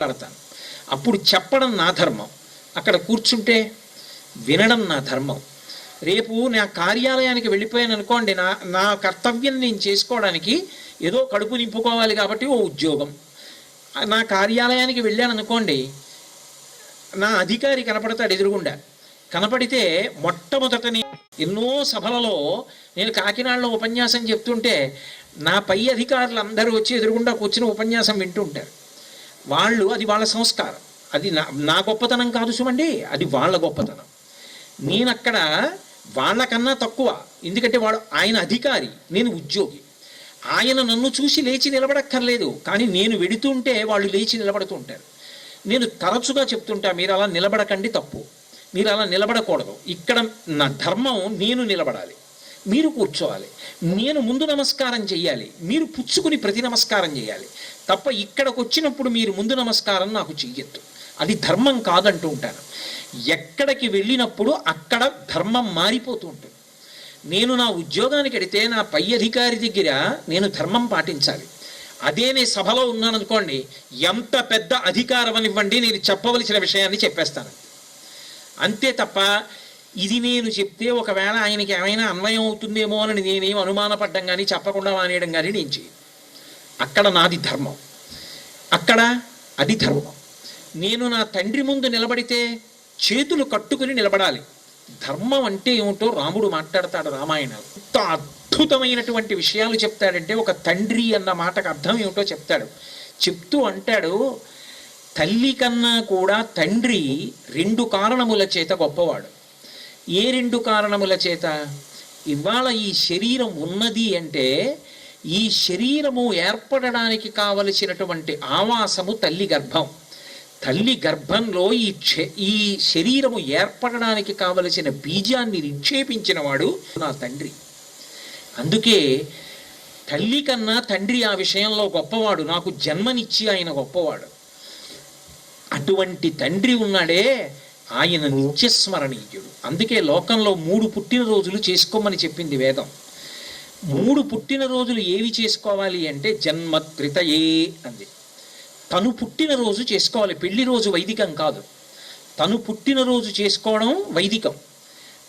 మాట్లాడతాను అప్పుడు చెప్పడం నా ధర్మం. అక్కడ కూర్చుంటే వినడం నా ధర్మం. రేపు నా కార్యాలయానికి వెళ్ళిపోయాను అనుకోండి నా నా కర్తవ్యం నేను చేసుకోవడానికి ఏదో కడుపు నింపుకోవాలి కాబట్టి ఓ ఉద్యోగం. నా కార్యాలయానికి వెళ్ళాను అనుకోండి నా అధికారి కనపడతాడు ఎదురుగుండా. కనపడితే మొట్టమొదటని ఎన్నో సభలలో నేను కాకినాడలో ఉపన్యాసం చెప్తుంటే నా పై అధికారులు అందరూ వచ్చి ఎదురుగుండా కూర్చుని ఉపన్యాసం వింటుంటారు. వాళ్ళు అది వాళ్ళ సంస్కారం. అది నా నా గొప్పతనం కాదు చూడండి అది వాళ్ళ గొప్పతనం. నేను అక్కడ వాళ్ళకన్నా తక్కువ ఎందుకంటే వాడు ఆయన అధికారి నేను ఉద్యోగి. ఆయన నన్ను చూసి లేచి నిలబడక్కర్లేదు కానీ నేను వెడుతుంటే వాళ్ళు లేచి నిలబడుతూ ఉంటారు నేను తరచుగా చెప్తుంటా మీరు అలా నిలబడకండి తప్పు. మీరు అలా నిలబడకూడదు. ఇక్కడ నా ధర్మం నేను నిలబడాలి. మీరు కూర్చోవాలి. నేను ముందు నమస్కారం చేయాలి మీరు పుచ్చుకుని ప్రతి నమస్కారం చేయాలి తప్ప ఇక్కడికి వచ్చినప్పుడు మీరు ముందు నమస్కారం నాకు చెయ్యొద్దు. అది ధర్మం కాదంటూ ఉంటాను. ఎక్కడికి వెళ్ళినప్పుడు అక్కడ ధర్మం మారిపోతూ ఉంటుంది. నేను నా ఉద్యోగానికి వెడితే నా పై అధికారి దగ్గర నేను ధర్మం పాటించాలి. అదే నేను సభలో ఉన్నాననుకోండి ఎంత పెద్ద అధికారం అనివ్వండి నేను చెప్పవలసిన విషయాన్ని చెప్పేస్తాను. అంతే తప్ప ఇది నేను చెప్తే ఒకవేళ ఆయనకి ఏమైనా అన్వయం అవుతుందేమో అని నేనేం అనుమానపడ్డం కానీ చెప్పకుండా మానేయడం కానీ నేను చేయను. అక్కడ నాది ధర్మం. అక్కడ అది ధర్మం. నేను నా తండ్రి ముందు నిలబడితే చేతులు కట్టుకుని నిలబడాలి. ధర్మం అంటే ఏమిటో రాముడు మాట్లాడతాడు రామాయణం ఎంత అద్భుతమైనటువంటి విషయాలు చెప్తాడంటే ఒక తండ్రి అన్న మాటకు అర్థం ఏమిటో చెప్తాడు. చెప్తూ అంటాడు తల్లి కన్నా కూడా తండ్రి రెండు కారణముల చేత గొప్పవాడు. ఏ రెండు కారణముల చేత? ఇవాళ ఈ శరీరం ఉన్నది అంటే ఈ శరీరము ఏర్పడడానికి కావలసినటువంటి ఆవాసము తల్లి గర్భం. తల్లి గర్భంలో ఈ ఈ శరీరము ఏర్పడడానికి కావలసిన బీజాన్ని నిక్షేపించిన వాడు నా తండ్రి. అందుకే తల్లి కన్నా తండ్రి ఆ విషయంలో గొప్పవాడు నాకు జన్మనిచ్చి ఆయన గొప్పవాడు. అటువంటి తండ్రి ఉన్నాడే ఆయన నిత్యస్మరణీయుడు. అందుకే లోకంలో మూడు పుట్టినరోజులు చేసుకోమని చెప్పింది వేదం. మూడు పుట్టినరోజులు ఏవి చేసుకోవాలి అంటే జన్మత్రితయే అంది. తను పుట్టినరోజు చేసుకోవాలి. పెళ్ళి రోజు వైదికం కాదు. తను పుట్టినరోజు చేసుకోవడం వైదికం.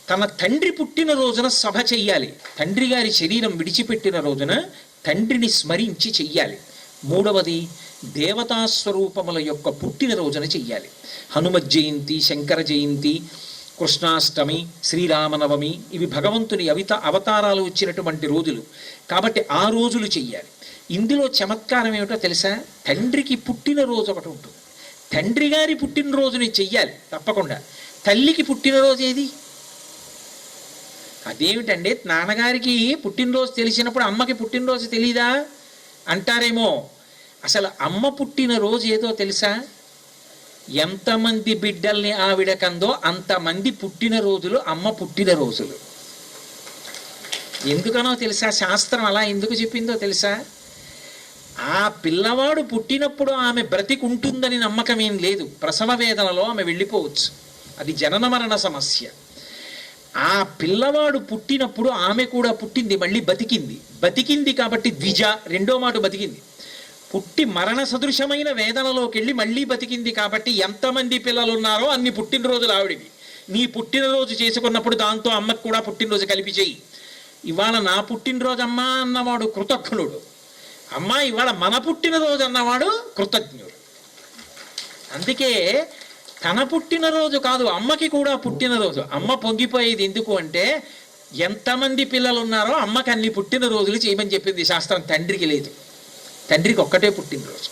తన తండ్రి పుట్టిన రోజున సభ చెయ్యాలి. తండ్రి గారి శరీరం విడిచిపెట్టిన రోజున తండ్రిని స్మరించి చెయ్యాలి. మూడవది దేవతా స్వరూపముల యొక్క పుట్టిన రోజున చెయ్యాలి. హనుమ జయంతి శంకర జయంతి కృష్ణాష్టమి శ్రీరామనవమి ఇవి భగవంతుని అవిత అవతారాలు వచ్చినటువంటి రోజులు. కాబట్టి ఆ రోజులు చెయ్యాలి. ఇందులో చమత్కారం ఏమిటో తెలుసా? తండ్రికి పుట్టినరోజు ఒకటి ఉంటుంది. తండ్రి గారి పుట్టినరోజుని చెయ్యాలి తప్పకుండా. తల్లికి పుట్టినరోజు ఏది? అదేమిటండి? నాన్నగారికి పుట్టినరోజు తెలిసినప్పుడు అమ్మకి పుట్టినరోజు తెలీదా? అంటారేమో? అసలు అమ్మ పుట్టిన రోజు ఏదో తెలుసా? ఎంతమంది బిడ్డల్ని ఆవిడ కందో అంతమంది పుట్టినరోజులు అమ్మ పుట్టిన రోజులు. ఎందుకనో తెలుసా? శాస్త్రం అలా ఎందుకు చెప్పిందో తెలుసా? ఆ పిల్లవాడు పుట్టినప్పుడు ఆమె బ్రతికుంటుందని నమ్మకం ఏం లేదు. ప్రసవ వేదనలో ఆమె వెళ్ళిపోవచ్చు. అది జనన మరణ సమస్య. ఆ పిల్లవాడు పుట్టినప్పుడు ఆమె కూడా పుట్టింది మళ్ళీ బతికింది. బతికింది కాబట్టి ద్విజ రెండో మాట బతికింది. పుట్టి మరణ సదృశమైన వేదనలోకి వెళ్ళి మళ్ళీ బతికింది కాబట్టి ఎంతమంది పిల్లలు ఉన్నారో అన్ని పుట్టినరోజులు ఆవిడివి. నీ పుట్టినరోజు చేసుకున్నప్పుడు దాంతో అమ్మకు కూడా పుట్టినరోజు కలిపి చేయి ఇవాళ నా పుట్టినరోజు అమ్మా అన్నవాడు కృతజ్ఞుడు. అమ్మా ఇవాళ మన పుట్టినరోజు అన్నవాడు కృతజ్ఞుడు. అందుకే తన పుట్టినరోజు కాదు అమ్మకి కూడా పుట్టినరోజు అమ్మ పొంగిపోయేది ఎందుకు అంటే ఎంతమంది పిల్లలు ఉన్నారో అమ్మకి అన్ని పుట్టినరోజులు చేయమని చెప్పింది శాస్త్రం. తండ్రికి లేదు. తండ్రికి ఒక్కటే పుట్టినరోజు.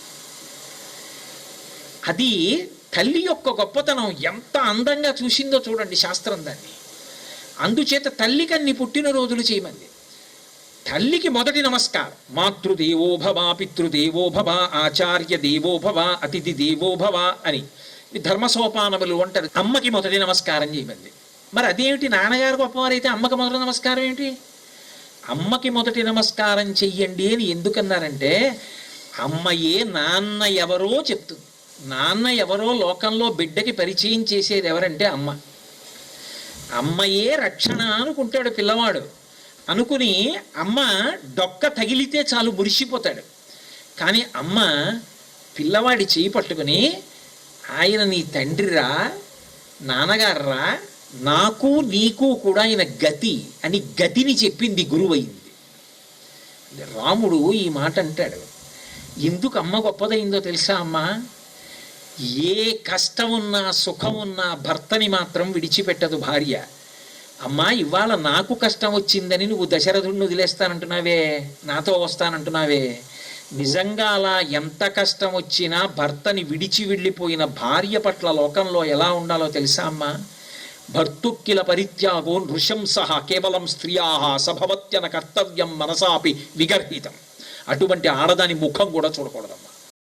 అది తల్లి యొక్క గొప్పతనం ఎంత అందంగా చూసిందో చూడండి శాస్త్రం దాన్ని. అందుచేత తల్లికి అన్ని పుట్టినరోజులు చేయమంది. తల్లికి మొదటి నమస్కారం మాతృదేవోభవ పితృదేవోభవ ఆచార్య దేవోభవ అతిథి దేవోభవ అని. ధర్మ సోపానములు అంటారు. అమ్మకి మొదటి నమస్కారం చేయమంది మరి అదేమిటి? నాన్నగారు గొప్పవారైతే అమ్మకి మొదటి నమస్కారం ఏంటి అమ్మకి మొదటి నమస్కారం చెయ్యండి అని ఎందుకన్నారంటే అమ్మయే నాన్న ఎవరో చెప్తుంది నాన్న ఎవరో లోకంలో బిడ్డకి పరిచయం చేసేది ఎవరంటే అమ్మ. అమ్మయే రక్షణ అనుకుంటాడు పిల్లవాడు. అనుకుని అమ్మ డొక్క తగిలితే చాలు మురిసిపోతాడు. కానీ అమ్మ పిల్లవాడి చేయి పట్టుకుని ఆయన నీ తండ్రిరా నాన్నగారురా నాకు నీకు కూడా ఆయన గతి అని గతిని చెప్పింది గురువైంది. రాముడు ఈ మాట అంటాడు. ఎందుకు అమ్మ గొప్పదైందో తెలుసా అమ్మా? ఏ కష్టమున్నా సుఖమున్నా భర్తని మాత్రం విడిచిపెట్టదు భార్య. అమ్మా ఇవాళ నాకు కష్టం వచ్చిందని నువ్వు దశరథుడిని వదిలేస్తానంటున్నావే నాతో వస్తానంటున్నావే. నిజంగా అలా ఎంత కష్టం వచ్చినా భర్తని విడిచి వెళ్ళిపోయిన భార్య పట్ల లోకంలో ఎలా ఉండాలో తెలుసా అమ్మా? భర్తుక్కిల పరిత్యాగో నృశంస కేవలం స్త్రియా సభవత్యన కర్తవ్యం మనసాపి విగర్హితం. అటువంటి ఆడదాని ముఖం కూడా చూడకూడదమ్మా.